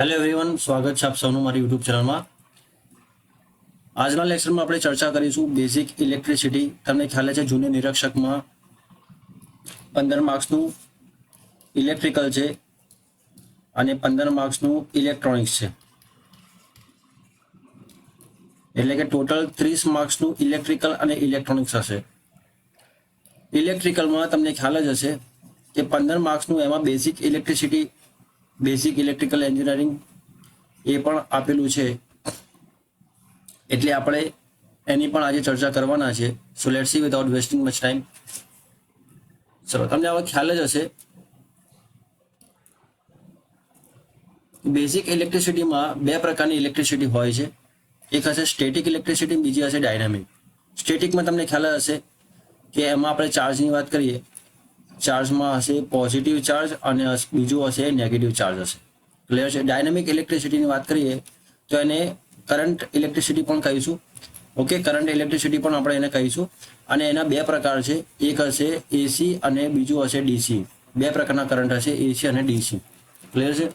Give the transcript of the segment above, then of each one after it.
Hello everyone સ્વાગત છે આપ સૌનું મારી યુટ્યુબ ચેનલમાં આજના લેક્ચરમાં આપણે ચર્ચા કરીશું બેઝિક ઇલેક્ટ્રિસિટી તમને ખ્યાલ છે જૂની નિરીક્ષકમાં પંદર માર્ક્સનું ઇલેક્ટ્રિકલ છે અને પંદર માર્ક્સનું ઇલેક્ટ્રોનિક્સ છે. એટલે કે ટોટલ ત્રીસ માર્ક્સનું ઇલેક્ટ્રિકલ અને ઇલેક્ટ્રોનિક્સ હશે. ઇલેક્ટ્રિકલમાં તમને ખ્યાલ જ હશે કે પંદર માર્ક્સનું એમાં basic electricity basic electrical engineering એ પણ આપેલું છે. એટલે આપણે એની પણ આજે ચર્ચા કરવાના છે. So let see without wasting much time ચલો, તમને હવે ખ્યાલ જ હશે. બેઝિક ઇલેક્ટ્રિસિટીમાં બે પ્રકારની ઇલેક્ટ્રિસિટી હોય છે. એક હશે સ્ટેટિક ઇલેક્ટ્રિસિટી બીજી હશે ડાયનામિક સ્ટેટિકમાં તમને ખ્યાલ હશે કે એમાં આપણે ચાર્જની વાત કરીએ. ચાર્જમાં હશે પોઝિટિવ ચાર્જ અને બીજું હશે નેગેટિવ ચાર્જ હશે. ક્લિયર છે? ડાયનામિક ઇલેક્ટ્રિસિટીની વાત કરીએ, તો એને કરંટ ઇલેક્ટ્રિસિટી પણ કહીશું. ઓકે કરંટ ઇલેક્ટ્રિસિટી પણ આપણે એને કહીશું. અને એના બે પ્રકાર છે. એક હશે એસી અને બીજું હશે ડીસી બે પ્રકારના કરંટ હશે એસી અને ડીસી ક્લિયર છે?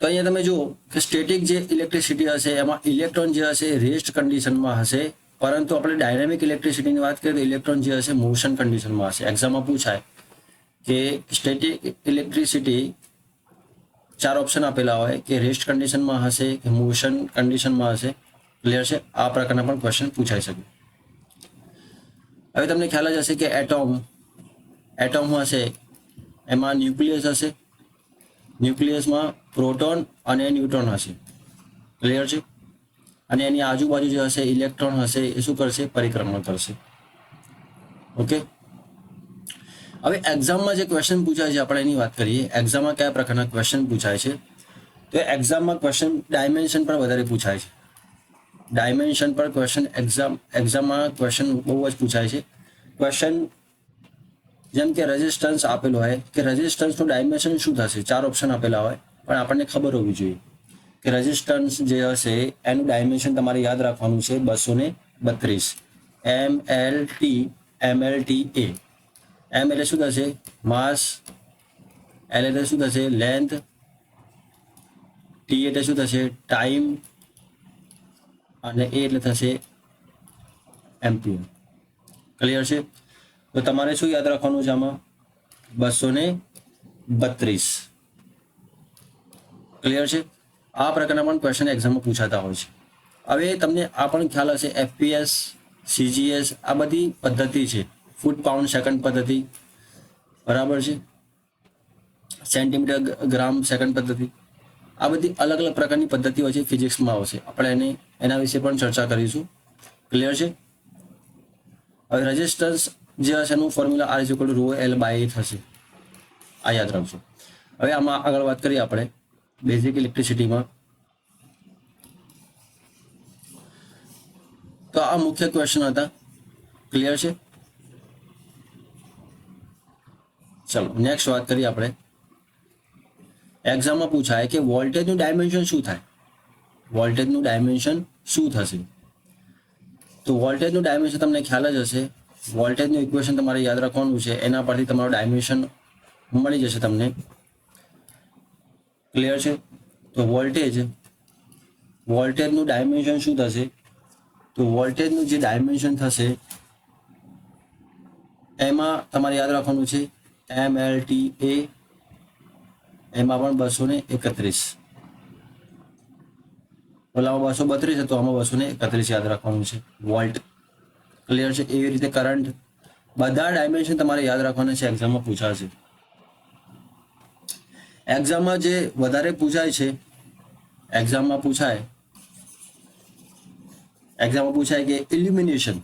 તો અહીંયા તમે જુઓ કે સ્ટેટિક જે ઇલેક્ટ્રિસિટી હશે, એમાં ઇલેક્ટ્રોન જે હશે રેસ્ટ કન્ડિશનમાં હશે. પરંતુ આપણે ડાયનેમિક ઇલેક્ટ્રિસિટીની વાત કરીએ તો ઇલેક્ટ્રોન જે હશે મોશન કન્ડિશનમાં હશે. એક્ઝામમાં પૂછાય કે સ્ટેટિક ઇલેક્ટ્રિસિટી ચાર ઓપ્શન આપેલા હોય, કે રેસ્ટ કન્ડિશનમાં હશે, કે મોશન કન્ડિશનમાં હશે. ક્લિયર છે? આ પ્રકારના પણ ક્વેશ્ચન પૂછાઈ શકે. હવે તમને ખ્યાલ જ હશે કે એટોમ એટોમ હશે, એમાં ન્યુક્લિયસ હશે. ન્યુક્લિયસમાં પ્રોટોન અને ન્યુટ્રોન હશે. ક્લિયર છે? અને એની આજુબાજુ જે હશે, ઇલેક્ટ્રોન હશે, એ શું કરશે? પરિક્રમણ કરશે. ઓકે? હવે એક્ઝામમાં જે ક્વેશ્ચન પૂછાય છે, આપણે એની વાત કરીએ. એક્ઝામમાં કયા પ્રકારના ક્વેશ્ચન પૂછાય છે? તો એક્ઝામમાં ક્વેશ્ચન ડાયમેન્શન પર વધારે પૂછાય છે. ડાયમેન્શન પર ક્વેશ્ચન એક્ઝામ એક્ઝામમાં ક્વેશ્ચન બહુ જ પૂછાય છે. ક્વેશ્ચન જેમ કે રેઝિસ્ટન્સ આપેલો હોય, કે રેઝિસ્ટન્સનું ડાયમેન્શન શું થશે? ચાર ઓપ્શન આપેલા હોય, પણ આપણને ખબર હોવી જોઈએ. કે રેઝિસ્ટન્સ જે હશે, એનું ડાયમેન્શન તમારે યાદ રાખવાનું છે બસો ને બત્રીસ. M L T M L T A એમ એટલે શું થશે? માસ. એલ એટલે શું થશે? લેન્થ ટી એટલે શું થશે? ટાઈમ અને એ એટલે થશે એમ્પિયર ક્લિયર છે? તો તમારે શું યાદ રાખવાનું છે આમાં? બસો ને બત્રીસ. ક્લિયર છે? આ પ્રકારના પણ ક્વેશ્ચન એક્ઝામમાં પૂછાતા હોય છે. હવે તમને આ પણ ખ્યાલ હશે એફપીએસ સીજીએસ આ બધી પદ્ધતિ છે. ફૂટ પાઉન્ડ સેકન્ડ પદ્ધતિ. બરાબર છે? સેન્ટીમીટર ગ્રામ સેકન્ડ પદ્ધતિ. આ બધી અલગ અલગ પ્રકારની પદ્ધતિઓ છે ફિઝિક્સમાં આવશે. આપણે એને, એના વિશે પણ ચર્ચા કરીશું. ક્લિયર છે? હવે રજિસ્ટન્સ જે હશે એનું formula R is equal rho L by થશે આ યાદ રાખજો. હવે આમાં આગળ વાત કરીએ આપણે. બેઝિક ઇલેક્ટ્રિસિટીમાં તો આ મુખ્ય ક્વેશ્ચન હતા. ક્લિયર છે? ચલો નેક્સ્ટ વાત કરીએ આપણે. એક્ઝામમાં પૂછાય કે વોલ્ટેજનું ડાયમેન્શન શું થાય? વોલ્ટેજનું ડાયમેન્શન શું થશે? તો વોલ્ટેજનું ડાયમેન્શન તમને ખ્યાલ જ હશે. વોલ્ટેજનું ઇક્વેશન તમારે યાદ રાખવાનું છે. એના પરથી તમારું ડાયમેન્શન મળી જશે તમને. ક્લિયર છે? તો વોલ્ટેજ વોલ્ટેજનું ડાયમેન્શન શું થશે? તો વોલ્ટેજનું જે ડાયમેન્શન થશે, એમાં તમારે યાદ રાખવાનું છે એમ એલ ટી એ એમાં પણ બસો ને એકત્રીસ. ઓલામાં બસો બત્રીસ હતો, આમાં બસો ને એકત્રીસ યાદ રાખવાનું છે. વોલ્ટ ક્લિયર છે? એવી રીતે કરંટ બધા ડાયમેન્શન તમારે યાદ રાખવાના છે એક્ઝામમાં પૂછાશે. એક્ઝામમાં જે વધારે પૂછાય છે એક્ઝામમાં પૂછાય એક્ઝામમાં પૂછાય કે ઇલ્યુમિનેશન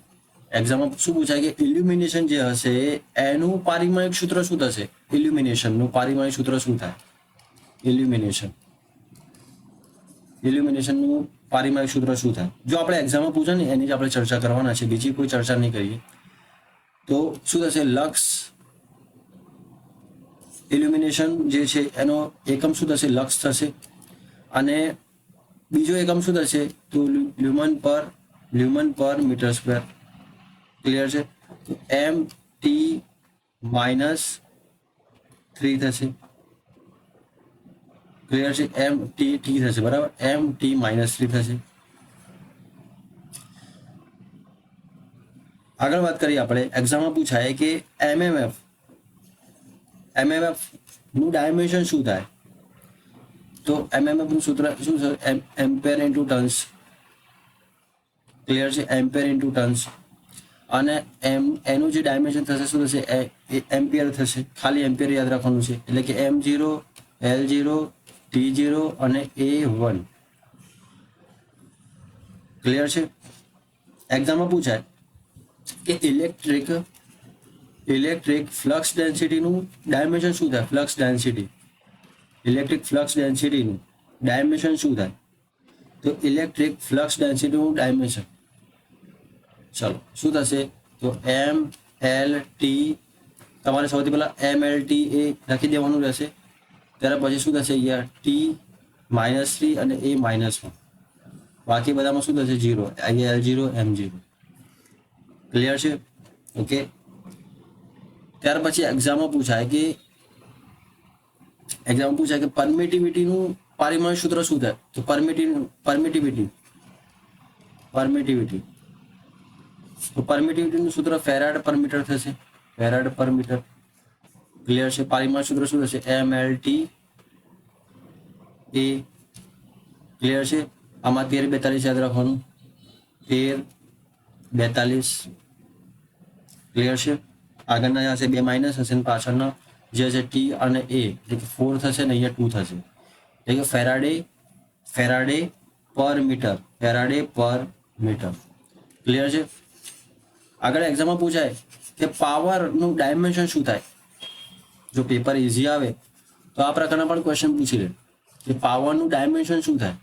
એક્ઝામમાં શું પૂછાય કે ઇલ્યુમિનેશન જે હશે, એનું પારિમાણિક સૂત્ર શું થશે? ઇલ્યુમિનેશનનું પારિમાણિક સૂત્ર શું થાય? ઇલ્યુમિનેશન ઇલ્યુમિનેશનનું પારિમાણિક સૂત્ર શું થાય? જો આપણે એક્ઝામમાં પૂછે ને, એની જ આપણે ચર્ચા કરવાના છે, બીજી કોઈ ચર્ચા નહીં કરીએ. તો શું થશે? લક્ષ ઇલ્યુમિનેશન જે છે, એનો એકમ શું થશે? લક્ષ થશે. અને બીજો એકમ શું થશે? તો લ્યુમન પર લ્યુમન પર મીટર સ્ક્વેર. ક્લિયર છે? તો એમ ટી માઇનસ થ્રી થશે. ક્લિયર છે? એમ ટી ટી થશે, બરાબર? એમ ટી માઇનસ થ્રી થશે. આગળ વાત કરીએ આપણે. એક્ઝામમાં પૂછાય કે એમએમએફ એમએમએફનું ડાયમેન્શન શું થાય? તો એમએમએફનું સૂત્ર શું છે? એમ્પેર ઇન્ટુ ટન્સ ક્લિયર છે? એમ્પેર ઇન્ટુ ટન્સ અને એમ એનું જે ડાયમેન્શન થશે શું થશે? એમ્પિયર થશે. ખાલી એમ્પિયર યાદ રાખવાનું છે. એટલે કે M zero L zero T zero અને એ વન ક્લિયર છે? એક્ઝામમાં પૂછાય કે ઇલેક્ટ્રિક ઇલેક્ટ્રિક ફ્લક્સ ડેન્સિટીનું ડાયમેન્શન શું થાય? Flux density. ઇલેક્ટ્રિક ફ્લક્સ ડેન્સિટીનું ડાયમેન્શન શું થાય? તો ઇલેક્ટ્રિક ફ્લક્સ ડેન્સિટીનું ડાયમેન્શન. ચલો, શું થશે? તો એમ એલ ટી તમારે સૌથી પહેલાં એમ એલ ટી એ લખી દેવાનું રહેશે. ત્યાર પછી શું થશે અહીંયા? ટી માઇનસ થ્રી અને એ માઇનસ વન બાકી બધામાં શું થશે? જીરો અહીંયા L zero M zero clear છે? ઓકે ત્યાર પછી એક્ઝામમાં પૂછાય કે એક્ઝામમાં પૂછાય કે પરમિટિવિટીનું પારિમાણિક સૂત્ર શું થાય? તો પરમિટિવ પરમિટિવિટી પરમિટિવિટી તો પરમિટિવિટીનું સૂત્ર ફેરાડ પર મીટર થશે. ફેરાડ પર મીટર. ક્લિયર છે? પારિમાણિક સૂત્ર શું થશે? M L T A clear છે? આમાં તેર બેતાલીસ યાદ રાખવાનું. તેર બેતાલીસ. ક્લિયર છે? આગળના હશે, બે માઇનસ હશે ને પાછળના જે છે ટી અને એ એટલે કે ફોર થશે ને અહીંયા ટુ થશે. એટલે કે farad farad per metre farad per metre clear છે? આગળ એક્ઝામમાં પૂછાય કે પાવરનું ડાયમેન્શન શું થાય? જો પેપર ઇઝી આવે, તો આ પ્રકારના પણ ક્વેશ્ચન પૂછી લે. કે પાવરનું ડાયમેન્શન શું થાય?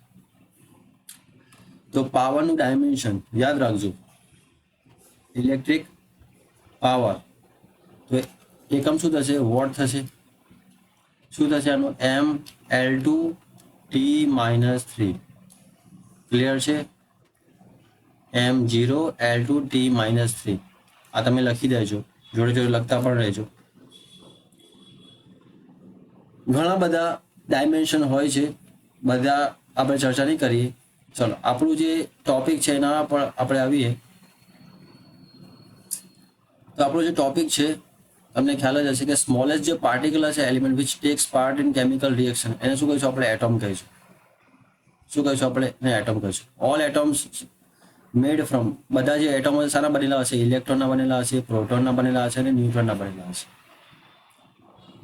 તો પાવરનું ડાયમેન્શન યાદ રાખજો. ઇલેક્ટ્રિક પાવર તો એકમ શું થશે? વોટ થશે? શું થશે આનું? M L two T minus three. Clear છે? M zero, L two T minus three. આ તમે લખી દેજો. જોડે જોડે લખતા પણ રહેજો. ઘણા બધા ડાયમેન્શન હોય છે. બધા આપણે ચર્ચા નહીં કરીએ. ચલો, આપણું જે ટોપિક છે એના પર આપણે આવીએ. તો આપણો જે ટોપિક છે તમને ખ્યાલ જ હશે કે સ્મોલેસ્ટ જે પાર્ટિકલ છે element which takes part in chemical reaction એને શું કહીશું આપણે? એટમ કહીશું. શું કહીશું આપણે? એને એટમ કહીશું. ઓલ એટમ્સ મેડ ફ્રોમ બધા જે એટમો સારા બનેલા હશે? ઇલેક્ટ્રોનના બનેલા હશે પ્રોટોનના બનેલા હશે અને ન્યુટ્રોનના બનેલા હશે.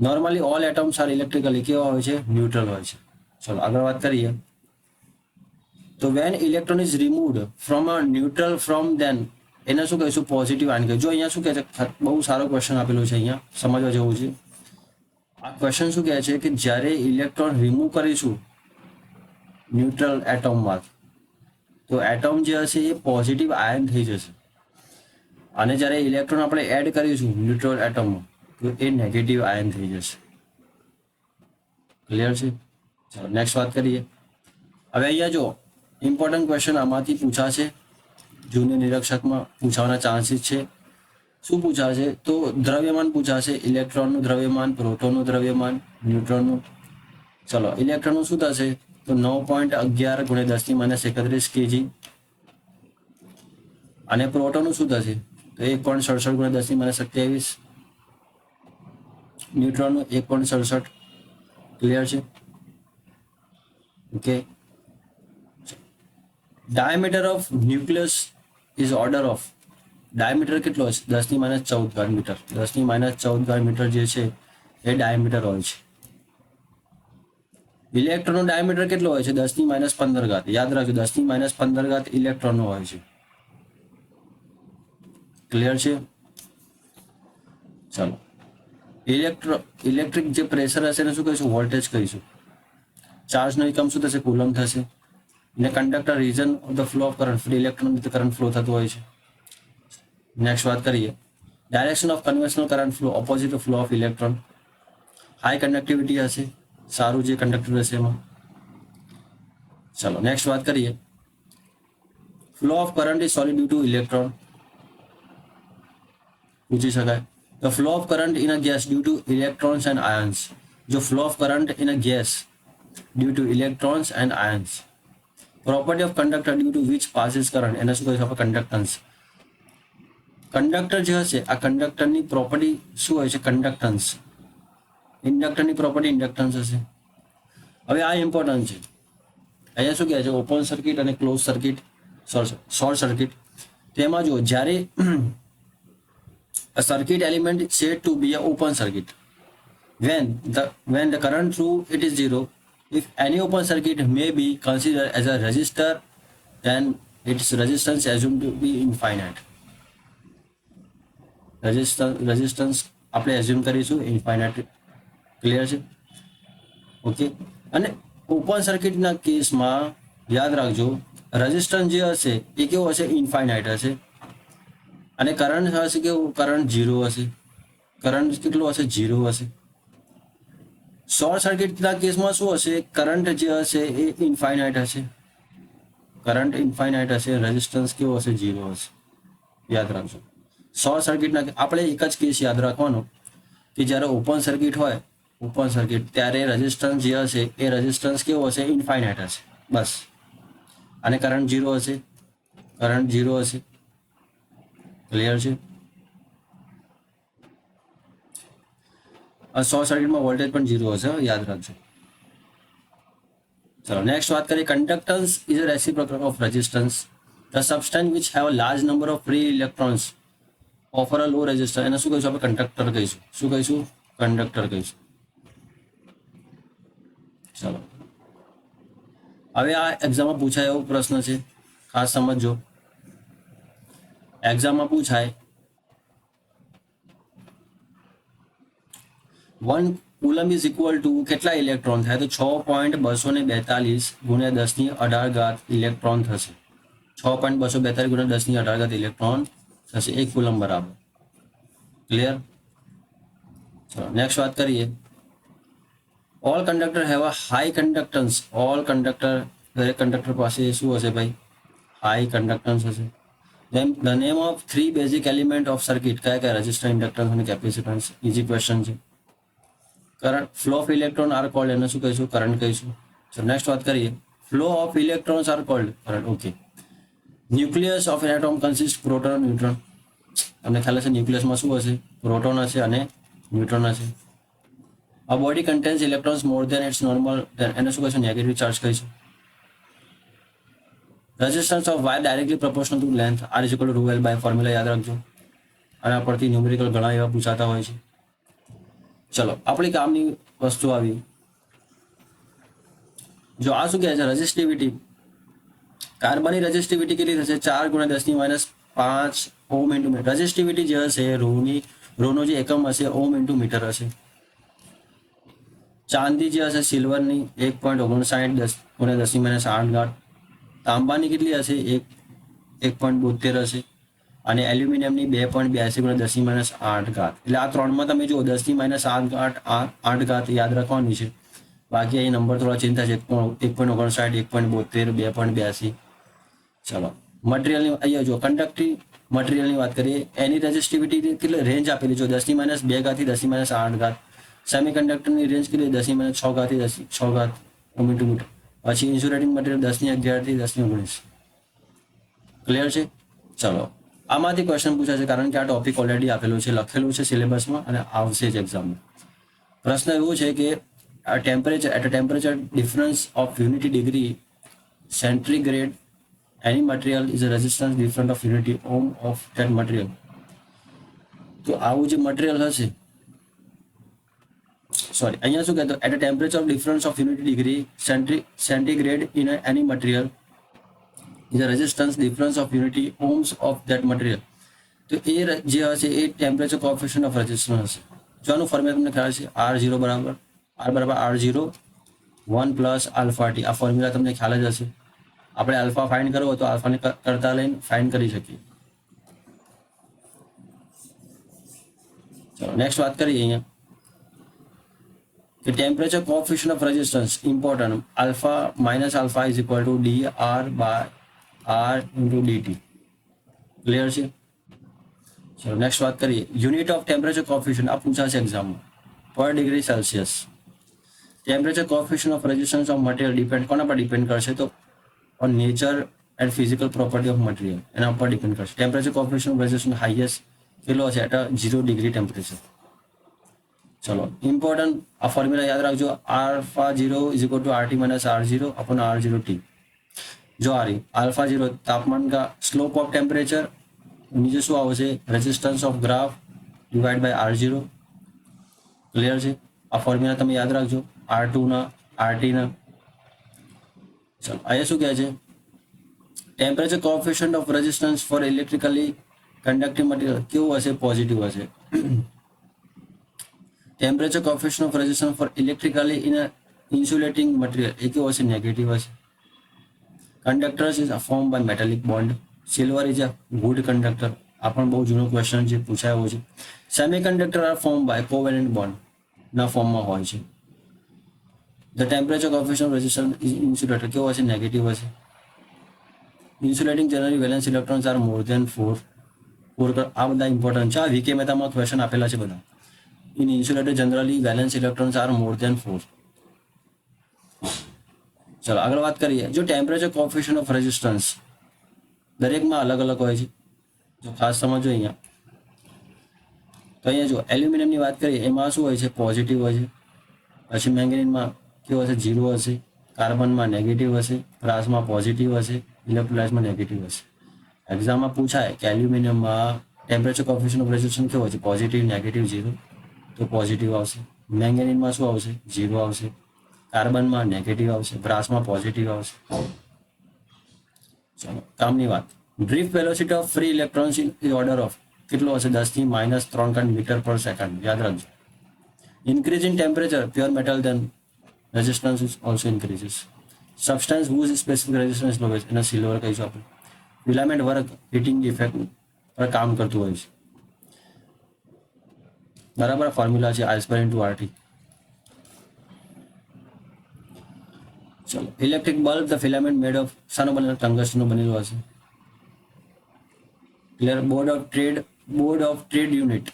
Normally all atoms are electrically કેવા હોય છે? ન્યુટ્રલ હોય છે. ચલો, આગળ વાત કરીએ. તો when electron is removed from a neutral from then એને શું કહીશું? પોઝિટિવ આયન કહીશું. જો અહીંયા શું કહે છે? બહુ સારો ક્વેશ્ચન આપેલો છે અહીંયા, સમજવા જેવું છે. આ ક્વેશ્ચન શું કહે છે કે જ્યારે ઇલેક્ટ્રોન રિમૂવ કરીશું ન્યુટ્રલ એટમમાં તો એટમ જે હશે એ પોઝિટિવ આયન થઈ જશે. અને જ્યારે ઇલેક્ટ્રોન આપણે એડ કરીશું ન્યુટ્રલ એટમમાં તો એ નેગેટિવ આયન થઈ જશે. ક્લિયર છે? ચાલો નેક્સ્ટ વાત કરીએ. હવે અહીંયા જો ઇમ્પોર્ટન્ટ ક્વેશ્ચન આમાંથી પૂછાશે. જૂની નિરીક્ષકમાં પૂછાવાના ચાન્સીસ છે. શું પૂછાશે? તો દ્રવ્યમાન પૂછાશે. ઇલેક્ટ્રોનનું દ્રવ્યમાન, પ્રોટોનનું દ્રવ્યમાન, ન્યુટ્રોનનું. ચલો, ઇલેક્ટ્રોનનું શું થશે? તો નવ પોઈન્ટ અગિયાર ગુણ્યા દસની માઇનસ એકત્રીસ કેજી. અને પ્રોટોનનું શું થશે? તો એક પોઈન્ટ સડસઠ ગુણ્યા દસની માઇનસ સત્યાવીસ. ન્યુટ્રોનનું એક પોઈન્ટ સડસઠ. ક્લિયર છે? Okay diameter of nucleus is order of diameter કેટલો છે દસની માઇનસ ચૌદ ગાઢ મીટર દસની માઇનસ ચૌદ ગાઢ મીટર જે છે, એ ડાયામીટર હોય છે. ઇલેક્ટ્રોનનો ડાયામીટર કેટલો હોય છે? દસની માઇનસ પંદર ઘાત. યાદ રાખજો દસની માઇનસ પંદર ઘાત ઇલેક્ટ્રોનનો હોય છે. ક્લિયર છે? ચાલો. ઇલેક્ટ્રો ઇલેક્ટ્રિક જે પ્રેશર હશે એને શું કહીશું? વોલ્ટેજ કહીશું. ચાર્જનો એકમ શું થશે? કુલમ થશે. ને conductor reason of the flow of current free electron current flow થતું હોય છે નેક્સ્ટ વાત કરીએ direction of conventional current flow opposite flow of electron high conductivity હશે સારું જે કંડક્ટર હશે એમાં ચાલો નેક્સ્ટ વાત કરીએ flow of current is solid due to electron પૂછી શકાય the flow of current in a gas due to electrons and ions જો flow of current in a gas due to electrons and ions property of conductor due to which passes current એને શું કહીશું આપણે conductance conductor જે હશે, આ કંડક્ટરની property શું હોય છે? કન્ડક્ટન્સ ઇન્ડક્ટરની પ્રોપર્ટી ઇન્ડક્ટન્સ હશે. હવે આ ઇમ્પોર્ટન્ટ છે. અહીંયા શું કહે છે? ઓપન સર્કિટ અને ક્લોઝ સર્કિટ શોર્ટ સર્કિટ તેમાં જો જ્યારે circuit element element to be a open circuit when the when the current through, it is zero. If any open circuit may be considered as a resistor then its resistance assumed to be infinite resistance resistance આપણે assume કરીશું infinite clear છે okay અને open સર્કિટના કેસમાં યાદ રાખજો resistance જે હશે એ કેવો હશે ઇન્ફાઇનાઇટ હશે અને કરંટ હશે કેવું કરંટ ઝીરો હશે કરંટ કેટલો હશે ઝીરો હશે શોર્ટ સર્કિટના કેસમાં શું હશે? કરંટ જે હશે એ ઇન્ફાઇનાઇટ હશે. કરંટ ઇન્ફાઇનાઇટ હશે રેઝિસ્ટન્સ કેવો હશે? ઝીરો હશે. યાદ રાખજો. શોર્ટ સર્કિટના આપણે એક જ કેસ યાદ રાખવાનો કે જ્યારે ઓપન સર્કિટ હોય ઓપન સર્કિટ ત્યારે રેઝિસ્ટન્સ જે હશે, એ રેઝિસ્ટન્સ કેવો હશે? ઇન્ફાઇનાઇટ હશે. બસ. અને કરંટ ઝીરો હશે? કરંટ ઝીરો હશે. ક્લિયર છે? શોર્ટ સર્કિટમાં વોલ્ટેજ પણ ઝીરો હશે યાદ રાખજો ચલો નેક્સ્ટ વાત કરીએ conductance is a reciprocal of resistance the substance which have a large number of free electrons offer a low resistor એને શું કહીશું આપણે કંડક્ટર કહીશું શું કહીશું કંડક્ટર કહીશું ચલો હવે આ એક્ઝામમાં પૂછાય એવો પ્રશ્ન છે ખાસ સમજજો એક્ઝામમાં પૂછાય one coulomb is equal to કેટલા ઇલેક્ટ્રોન થાય? તો છ પોઈન્ટ બસો ને બેતાલીસ ગુણ્યા દસની અઢાર ઘાત ઇલેક્ટ્રોન થશે. છ પોઈન્ટ બસો બેતાલીસ ગુણ્યા દસની અઢાર ઘાત ઇલેક્ટ્રોન થશે. એક કુલમ બરાબર. ક્લિયર ચલો નેક્સ્ટ વાત કરીએ. All conductor have a high conductance all conductor દરેક કંડક્ટર પાસે શું હશે ભાઈ? હાઈ કન્ડક્ટન્સ હશે. Then the name of three basic element of circuit. કયા કયા રેઝિસ્ટર ઇન્ડક્ટન્સ અને કેપેસિટન્સ ઇઝી ક્વેશ્ચન છે. Current flow of electron are called એને શું કહીશું? કરંટ કહીશું. ચલો નેક્સ્ટ વાત કરીએ. Flow of electrons are called current okay nucleus of an atom consist proton neutron તમને ખ્યાલ હશે ન્યુક્લિયસમાં શું હશે? પ્રોટોન હશે અને ન્યુટ્રોન હશે. આ body contains electrons more than its normal એને શું કહીશું? નેગેટિવ ચાર્જ કહીશું. Resistance of wire directly proportional to length R is equal to by formula યાદ રાખજો. આના પરથી ન્યુમેરિકલ ઘણા એવા પૂછાતા હોય છે. ચલો, આપણી કામની વસ્તુ આવી. જો આ શું કહે છે? રજિસ્ટિવિટી કાર્બનની રજિસ્ટિવિટી કેટલી થશે? ચાર ગુણ્યા દસની માઇનસ પાંચ ઓમ ઇન્ટુ મીટર રજિસ્ટિવિટી જે હશે, રોની, રોનો જે એકમ હશે ઓમ ઇન્ટુ મીટર હશે. ચાંદી જે હશે સિલ્વરની એક પોઈન્ટ ઓગણસાઠ દસ ગુણ્યા દસની માઇનસ આઠ ગાંઠ તાંબાની કેટલી હશે? એક એક પોઈન્ટ બોતેર હશે. અને એલ્યુમિનિયમની બે પોઈન્ટ બ્યાસી ગુણ્યા દસની માઇનસ આઠ ઘાત. એટલે આ ત્રણમાં તમે જુઓ દસની માઇનસ આઠ આઠ આઠ ઘાત યાદ રાખવાની છે. બાકી અહીં નંબર થોડા ચિંતા છે એક પોઈન્ટ ઓગણસાઠ, એક પોઈન્ટ બોતેર, બે પોઈન્ટ બ્યાસી ચલો. મટીરિયલની અહીંયા જો કન્ડક્ટિવ મટીરિયલની વાત કરીએ. એની રેઝિસ્ટિવિટી કેટલી રેન્જ આપેલી જો દસની માઇનસ બે ઘાતથી દસની માઇનસ આઠ ઘાત. સેમી કન્ડક્ટરની રેન્જ કેટલી? દસની માઇનસ છ ઘાતથી દસ, છ ઘાત મીટર મીટર. પછી ઇન્સ્યુલેટિંગ મટીરિયલ દસની અગિયારથી દસની ઓગણીસ. ક્લિયર છે? ચલો. આમાંથી ક્વેશ્ચન પૂછાશે કારણ કે આ ટોપિક ઓલરેડી આપેલો છે, લખેલું છે સિલેબસમાં અને આવશે જ એક્ઝામમાં પ્રશ્ન એવો છે કે આ temperature at a temperature difference of unity degree centigrade any material is a resistance different of unity ohm of that material તો આવું જે મટીરિયલ હશે સોરી અહીંયા શું કહેતો at a temperature of difference of unity degree centri centigrade in any material is a resistance difference of unity ohms of that material તો એ ર- જે હશે એ ટેમ્પરેચર કોફિશિયન્ટ ઓફ રેઝિસ્ટન્સ હશે જો આનું ફોર્મ્યુલા તમને ખ્યાલ છે આર ઝીરો બરાબર આર બરાબર R zero one plus alpha T આ ફોર્મ્યુલા તમને ખ્યાલ જ હશે આપણે આલ્ફા ફાઇન્ડ કરવો હોય તો આલ્ફાને ક- કરતા લઈને ફાઇન્ડ કરી શકીએ ચલો નેક્સ્ટ વાત કરીએ અહીંયા કે temperature coefficient of resistance important alpha minus alpha is equal to D R by R into DT clear છે? ચલો નેક્સ્ટ વાત કરીએ. યુનિટ ઓફ ટેમ્પરેચર કોફિશન આ પૂછાશે એક્ઝામમાં per degree Celsius temperature coefficient of resistance of material depend કોના પર depend કરશે તો? On nature and physical property of material એના ઉપર ડિપેન્ડ કરશે. Temperature coefficient of resistance highest કેટલો હશે? એટ ઝીરો ડિગ્રી ટેમ્પરેચર ચલો ઇમ્પોર્ટન્ટ આ ફોર્મ્યુલા યાદ રાખજો. Alpha zero is equal to R T minus R zero upon R zero T जो आ रही आल्फा ज़ीरो तापमान का स्लोप ऑफ़ टेम्परेचर नीचे शू आ resistance of graph divide by R zero clear है आ फॉर्म्यूला तब याद रखो आर टू ना आर टी ना। चलो अँ शू कह temperature coefficient of resistance for electrically conductive material क्यों हे positive hey temperature coefficient of resistance for electrically in a insulating material ये हे नेगेटिव हे conductors is form by metallic bond silver is a good conductor આ પણ બહુ જૂનો question છે, પૂછાયો છે. Semiconductor are form by covalent bond ના ફોર્મમાં હોય છે. The temperature coefficient resistance is insulator કેવો હશે? નેગેટિવ હશે. Insulating generally valence electrons are more than four four આ બધા ઇમ્પોર્ટન્ટ છે. આ વીકે મહેતામાં ક્વેશ્ચન આપેલા છે બધા. In insulator generally valence electrons are more than four ચલો, આગળ વાત કરીએ. જો ટેમ્પરેચર કોફિશન ઓફ રેઝિસ્ટન્સ દરેકમાં અલગ અલગ હોય છે, જો ખાસ સમજો અહીંયા. તો અહીંયા જો એલ્યુમિનિયમની વાત કરીએ, એમાં શું હોય છે? પોઝિટિવ હોય છે. પછી મેંગેનીનમાં કેવું હશે? ઝીરો હશે. કાર્બનમાં નેગેટિવ હશે. પ્રાસમાં પોઝિટિવ હશે. ઇલેક્ટ્રોલાઇટમાં નેગેટિવ હશે. એક્ઝામમાં પૂછાય કે એલ્યુમિનિયમમાં ટેમ્પરેચર કોફિશન ઓફ રેઝિસ્ટન્સ કેવો છે? પોઝિટિવ નેગેટિવ ઝીરો તો પોઝિટિવ આવશે. મેંગેનીનમાં શું આવશે? ઝીરો આવશે. કાર્બનમાં નેગેટિવ આવશે, બ્રાસમાં પોઝિટિવ આવશે. ચલો, કામની વાત. Drift velocity of free electrons in order of કેટલો હશે? દસથી માઇનસ ત્રણ કણ મીટર પર સેકન્ડ યાદ રાખજો. Increase in temperature pure metal then resistance is also increases substance whose specific resistance low એને સિલ્વર કહીશું આપણે. ફિલામેન્ટ વર્ક હીટિંગ ઇફેક્ટ પર કામ કરતું હોય છે. બરાબર ફોર્મ્યુલા છે આઈસબર ઇન્ટુ આરટી ચલો electric bulb the filament made of શાનો બનેલો ટંગસ્ટનું બનેલું હશે. Clear board of trade board of trade unit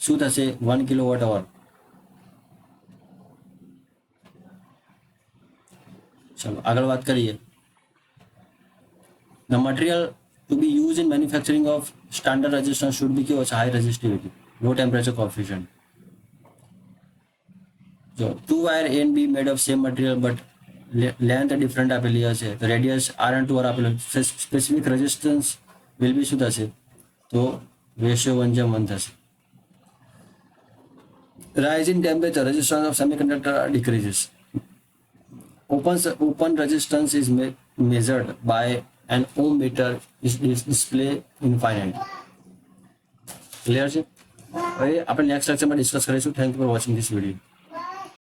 શું થશે? વન કિલો વોટ અવર ચલો, આગળ વાત કરીએ. The material to be use in manufacturing of standard resistance should be કેવો છે high resistivity low temperature coefficient જો two wire an be made of same material but length different આપેલી હશે તો radius R and two R આપેલું specific resistance will be શું થશે તો રેશિયો વન જેમ વન થશે temperature resistance of semiconductor decreases open open resistance is me- measured by an ohm meter is, is display infinite clear છે હવે આપણે next લેક્ચરમાં ડિસ્કસ કરીશું thank you for watching this video